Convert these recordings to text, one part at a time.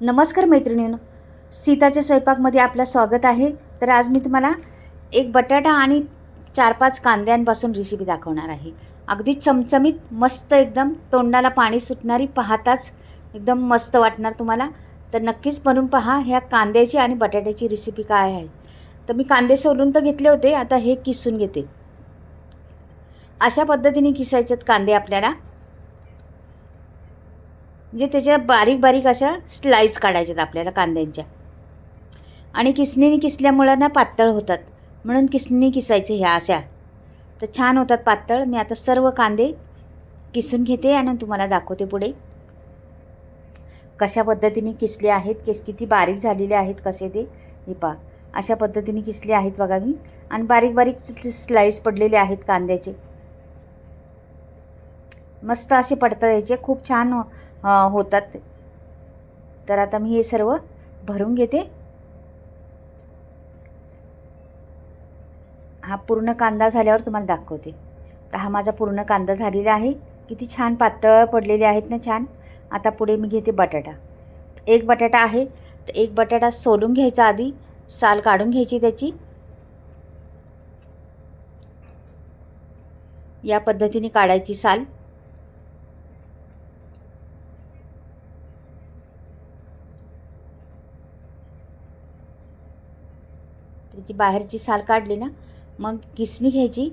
नमस्कार मैत्रिणींनो. सीताच्या स्वयंपाकमध्ये आपलं स्वागत आहे. तर आज मी तुम्हाला एक बटाटा आणि चार पाच कांद्यांपासून रेसिपी दाखवणार आहे. अगदी चमचमीत मस्त एकदम तोंडाला पाणी सुटणारी पाहताच एकदम मस्त वाटणार तुम्हाला. तर नक्कीच बनवून पहा ह्या कांद्याची आणि बटाट्याची रेसिपी काय आहे. तर मी कांदे सोलून तर घेतले होते आता हे किसून घेते. अशा पद्धतीने किसायचेत कांदे आपल्याला म्हणजे त्याच्या बारीक बारीक अशा स्लाईस काढायच्यात आपल्याला कांद्यांच्या. आणि किसणीने किसल्यामुळं ना पातळ होतात. म्हणून किसणी किसायचे ह्या अशा. तर छान होतात पातळ. मी आता सर्व कांदे किसून घेते आणि तुम्हाला दाखवते पुढे. कशा पद्धतीने किसले आहेत किस किती बारीक झालेले आहेत कसे ते. हे पा अशा पद्धतीने किसले आहेत बघा मी. आणि बारीक बारीक स्लाईस पडलेले आहेत कांद्याचे. मस्त असे पडतात याचे. खूप छान होतात. तर आता मी हे सर्व भरून घेते. हा पूर्ण कांदा झाल्यावर तुम्हाला दाखवते. तर हा माझा पूर्ण कांदा झालेला आहे. किती छान पातळ पडलेले आहेत ना छान. आता पुढे मी घेते बटाटा. एक बटाटा आहे. तर एक बटाटा सोलून घ्यायचा आधी. साल काढून घ्यायची त्याची. या पद्धतीने काढायची साल. ती बाहेरची साल काढली ना मग किसणी घ्यायची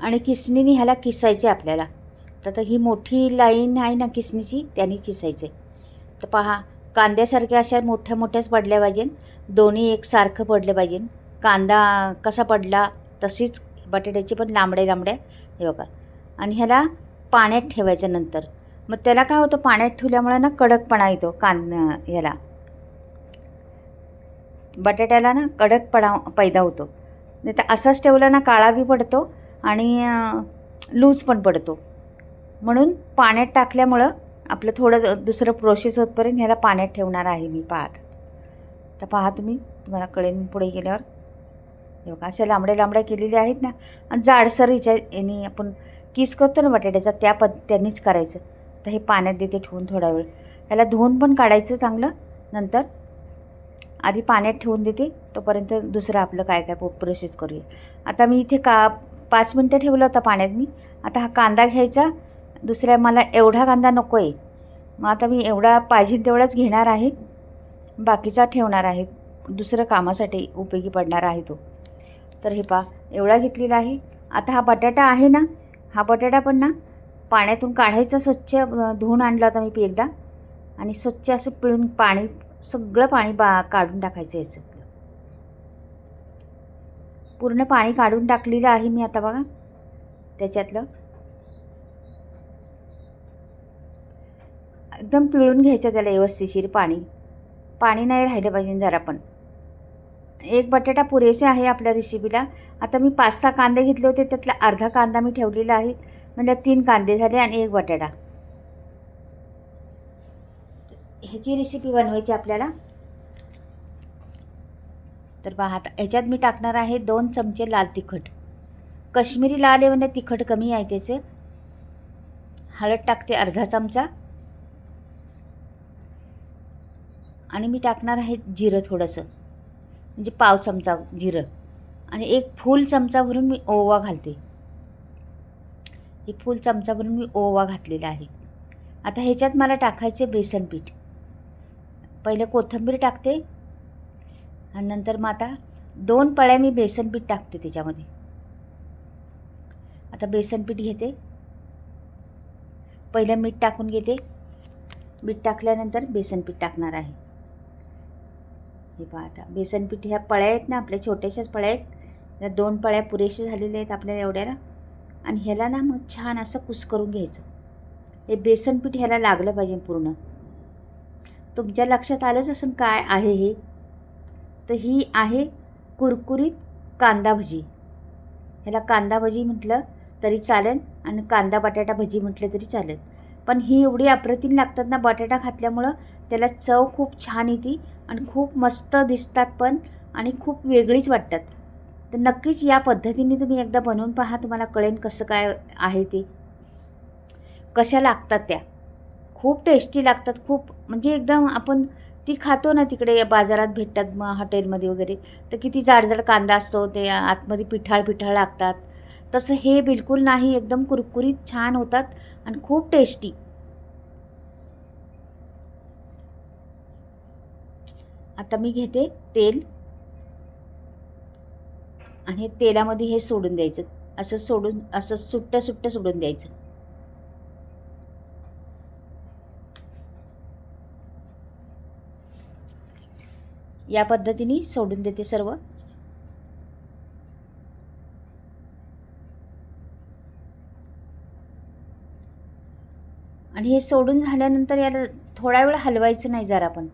आणि किसणीने ह्याला किसायचे आपल्याला. तर आता ही मोठी लाईन आहे ना किसणीची त्याने किसायचे. तर पहा कांद्यासारख्या अशा मोठ्या मोठ्याच पडल्या पाहिजे दोन्ही एकसारखं पडलं पाहिजे कांदा कसा पडला तशीच बटाट्याची पण लांबड्या लांबड्या हे बघा. आणि ह्याला पाण्यात ठेवायचं नंतर. मग त्याला काय होतं पाण्यात ठेवल्यामुळे ना कडकपणा येतो कांद ह्याला. बटाट्याला ना कडकपणा पैदा होतो. नाही तर असाच ठेवला ना काळा बी पडतो आणि लूज पण पडतो. म्हणून पाण्यात टाकल्यामुळं आपलं थोडं द- दुसरं प्रोसेस होतपर्यंत ह्याला पाण्यात ठेवणार आहे मी पाहत. तर पहा तुम्ही तुम्हाला कळेन पुढे गेल्यावर. हे बघा अशा लांबड्या लांबड्या केलेल्या आहेत ना. आणि जाडसर हिच्या याने आपण किस करतो ना बटाट्याचा त्या पद त्यांनीच करायचं. तर हे पाण्यात देते ठेवून थोडा वेळ. ह्याला धुवून पण काढायचं चांगलं. नंतर आधी पाण्यात ठेवून देते तोपर्यंत दुसरं आपलं काय काय प्रोसेस करूया. आता मी इथे का पाच मिनटं ठेवलं होतं पाण्यात मी. आता हा कांदा घ्यायचा. दुसऱ्या मला एवढा कांदा नको आहे मग आता मी एवढा पाहिजे तेवढाच घेणार आहे. बाकीचा ठेवणार आहे. दुसरं कामासाठी उपयोगी पडणार आहे तो. तर हे पा एवढा घेतलेला आहे. आता हा बटाटा आहे ना हा बटाटा पण ना पाण्यातून काढायचा स्वच्छ धुवून आणला होता मी एकदा. आणि स्वच्छ असं पिळून पाणी सगळं पाणी बा काढून टाकायचं याच्यातलं पूर्ण पाणी काढून टाकलेलं आहे मी आता बघा. त्याच्यातलं. एकदम पिळून घ्यायचं त्याला व्यवस्थिशीर पाणी. पाणी नाही राहिलं पाहिजे जरा पण. एक बटाटा पुरेसे आहे आपल्या रेसिपीला आता मी पाच सहा कांदे घेतले होते त्यातला अर्धा कांदा मी ठेवलेला आहे. म्हणजे तीन कांदे झाले आणि एक बटाटा. ह्याची रेसिपी बनवायची आपल्याला. तर पहा आता ह्याच्यात मी टाकणार आहे दोन चमचे लाल तिखट. कश्मीरी लाल आहे म्हणजे तिखट कमी आहे त्याचं. हळद टाकते अर्धा चमचा. आणि मी टाकणार आहे जिरं थोडंसं. म्हणजे पाव चमचा जिरं. आणि एक फूल चमचा भरून मी ओवा घालते. हे फूल चमचा भरून मी ओवा घातलेला आहे. आता ह्याच्यात मला टाकायचे बेसन पीठ. पहिले कोथिंबीर टाकते. आणि नंतर मग आता दोन पळ्या मी बेसन पीठ टाकते त्याच्यामध्ये. आता बेसन पीठ घेते. पहिलं मीठ टाकून घेते. मीठ टाकल्यानंतर बेसन पीठ टाकणार आहे. हे पहा आता बेसन पीठ ह्या पळ्या आहेत ना आपल्या छोट्याशाच पळ्या आहेत. या दोन पळ्या पुरेशा झालेल्या आहेत आपल्याला एवढ्याला. आणि ह्याला ना मग छान असं कुस करून घ्यायचं. हे बेसन पीठ ह्याला लागलं पाहिजे पूर्ण. तुमच्या लक्षात आलंच असं काय आहे हे? तर ही आहे कुरकुरीत कांदा भजी. ह्याला कांदा भजी म्हटलं तरी चालेल आणि कांदा बटाटा भजी म्हटलं तरी चालेल. पण ही एवढी अप्रतिम लागतात ना बटाटा घातल्यामुळं त्याला चव खूप छान येते आणि खूप मस्त दिसतात पण आणि खूप वेगळीच वाटतात. तर नक्कीच या पद्धतीने तुम्ही एकदा बनवून पहा तुम्हाला कळेल कसं काय आहे ते. कशा लागतात त्या. खूप टेस्टी लागतात खूप म्हणजे एकदम आपण ती खातो ना तिकडे बाजारात भेटतात मग हॉटेलमध्ये वगैरे तर किती जाडजाड कांदा असतो ते आतमध्ये पिठाळ पिठाळ लागतात. तसं हे बिलकुल नाही एकदम कुरकुरीत छान होतात आणि खूप टेस्टी आता मी घेते तेल. आणि तेलामध्ये हे सोडून द्यायचं. असं सोडून असं सुट्टं सुट्टं सोडून द्यायचं. या पद्धतीने सोडून देते सर्व. आणि हे सोडून झाल्यानंतर याला थोडा वेळ हलवायचं नाही जरा पण.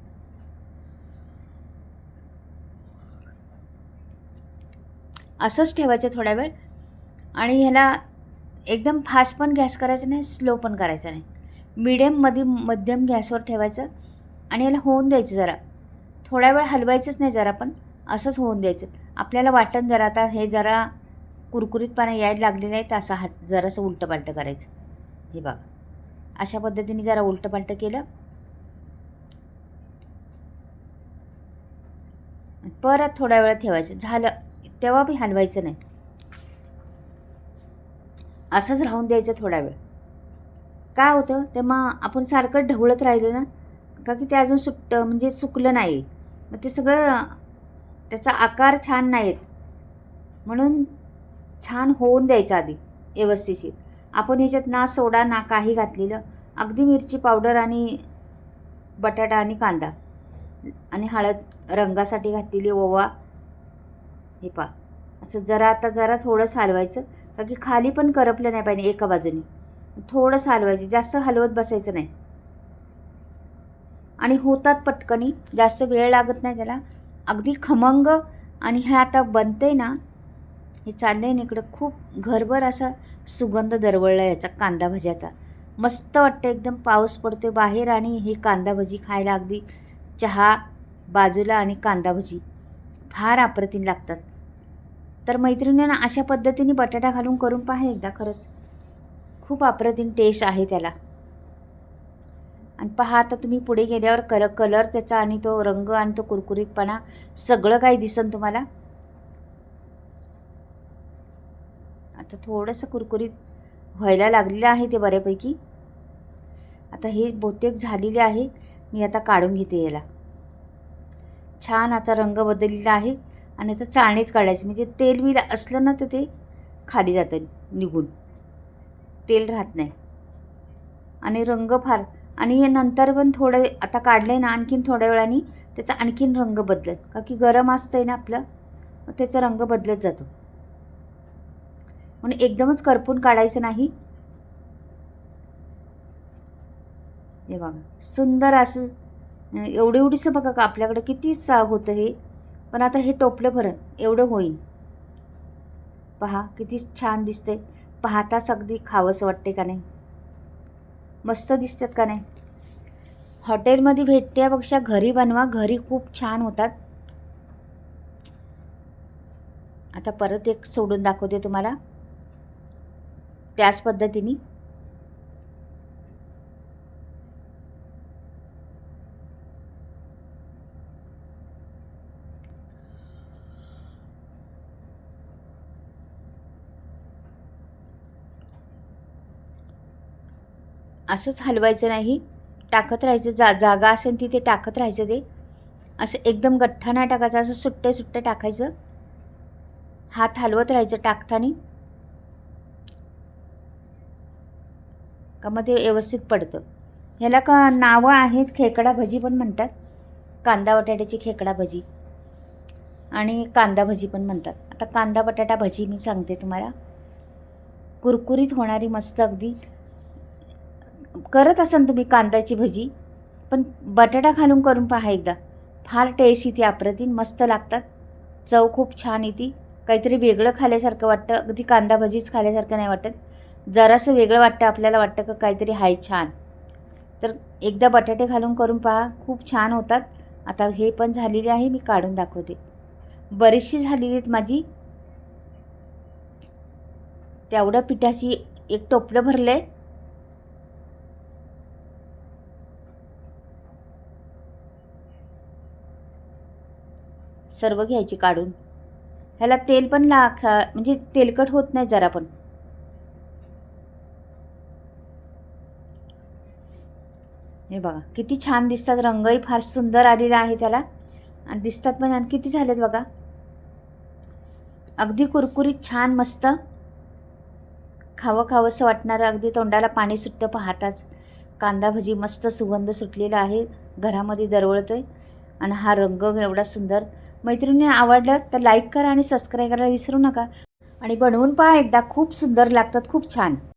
असंच ठेवायचं थोडा वेळ. आणि ह्याला एकदम फास्ट पण गॅस करायचा नाही स्लो पण करायचा नाही. मिडियममध्ये मध्यम गॅसवर ठेवायचं आणि याला होऊन द्यायचं जरा. थोड्या वेळ हलवायचंच नाही जरा पण असंच होऊन द्यायचं. आपल्याला वाटण जरा आता हे जरा कुरकुरीतपणा यायला लागलेलं आहे तर असं हात जरासं उलटंपालटं करायचं. हे बघा. अशा पद्धतीने जरा उलटंपालटं केलं. परत थोड्या वेळ ठेवायचं. झालं. तेव्हा बी हलवायचं नाही. असंच राहून द्यायचं थोडा वेळ. काय होतं? तेव्हा आपण सारखं ढवळत राहिलं ना का की ते अजून सुट्ट म्हणजे सुकलं नाही. मग ते सगळं त्याचा आकार छान नाही आहेत म्हणून छान होऊन द्यायचं आधी व्यवस्थिशीर. आपण ह्याच्यात ना सोडा ना काही घातलेलं. अगदी मिरची पावडर आणि बटाटा आणि कांदा. आणि हळद रंगासाठी घातलेली ओवा. हे पा असं जरा आता जरा थोडंसं हलवायचं. का की खाली पण करपलं नाही पाहिजे एका बाजूने. थोडंसं हलवायचं. जास्त हलवत बसायचं नाही. आणि होतात पटकनी जास्त वेळ लागत नाही त्याला. अगदी खमंग आणि हे आता बनते ना हे चाललं आहे ना इकडं खूप घरभर असा सुगंध दरवळला याचा कांदा भज्याचा. मस्त वाटतं एकदम पाऊस पडतो बाहेर आणि ही कांदा भजी खायला अगदी चहा बाजूला आणि कांदा भजी फार अप्रतिम लागतात. तर मैत्रिणींना अशा पद्धतीने बटाटा घालून करून पहा एकदा खरंच. खूप अप्रतिम टेस्ट आहे त्याला. आणि पहा आता तुम्ही पुढे गेल्यावर कर कलर त्याचा आणि तो रंग आणि तो कुरकुरीतपणा सगळं काही दिसन तुम्हाला. आता थोडंसं कुरकुरीत व्हायला लागलेलं आहे ते बऱ्यापैकी. आता हे बहुतेक झालेले आहे मी आता काढून घेते याला. छान आता रंग बदललेला आहे आणि आता चाळणीत काढायचं म्हणजे तेल बिल असलं ना तर ते खाली जातं निघून. तेल राहत नाही. आणि रंग फार आणि हे नंतर पण थोडं आता काढलं आहे ना आणखीन थोड्या वेळाने त्याचा आणखीन रंग बदलत का की गरम असतं आहे ना आपलं मग त्याचा रंग बदलत जातो. म्हणून एकदमच करपून काढायचं नाही. हे बघा सुंदर असं एवढी एवढीसं बघा का आपल्याकडे किती साग होतं हे. पण आता हे टोपलं भरण एवढं होईल पहा किती छान दिसते पाहताच अगदी खावंसं वाटते का नाही? मस्त दिसतात का नाही? हॉटेलमध्ये भेटण्यापेक्षा घरी बनवा घरी खूप छान होतात. आता परत एक सोडून दाखवते तुम्हाला. त्याच पद्धतीने. असंच हलवायचं नाही. टाकत राहायचं. जा जागा असेल तिथे टाकत राहायचं ते. असं एकदम गठ्ठा नाही टाकायचं. असं सुट्टे सुट्टे टाकायचं. हात हलवत राहायचं टाकताना. का मग ते व्यवस्थित पडतं. ह्याला का नावं आहेत? खेकडा भजी पण म्हणतात. कांदा बटाट्याची खेकडा भजी. आणि कांदा भजी पण म्हणतात. आता कांदा बटाटा भजी मी सांगते तुम्हाला. कुरकुरीत होणारी मस्त अगदी करत असाल तुम्ही कांद्याची भजी पण बटाटा घालून करून पहा एकदा. फार टेस्ट येते अप्रतिम मस्त लागतात. चव खूप छान येते. काहीतरी वेगळं खाल्यासारखं वाटतं. अगदी कांदा भजीच खाल्यासारखं नाही वाटत. जरासं वेगळं वाटतं आपल्याला वाटतं का काहीतरी हाय छान. तर एकदा बटाटे घालून करून पहा. खूप छान होतात. आता हे पण झालेले आहे मी काढून दाखवते. बरीचशी झालेली आहेत माझी. तेवढ्या पिठाची एक टोपलं भरलं आहे सर्व घ्यायची काढून. ह्याला तेल पण ला खा म्हणजे तेलकट होत नाही जरा पण. हे बघा किती छान दिसतात. रंगही फार सुंदर आलेला आहे त्याला. आणि दिसतात पण आणि किती झालेत बघा. अगदी कुरकुरीत छान मस्त. खावं खावंसं वाटणारं अगदी तोंडाला पाणी सुटतं पाहताच. कांदा भजी मस्त सुगंध सुटलेला आहे. घरामध्ये दरवळतो आहे आणि हा रंग एवढा सुंदर. मैत्रिणी आवडलं तर लाईक करा आणि सबस्क्राईब करायला विसरू नका. आणि बनवून पहा एकदा खूप सुंदर लागतात खूप छान.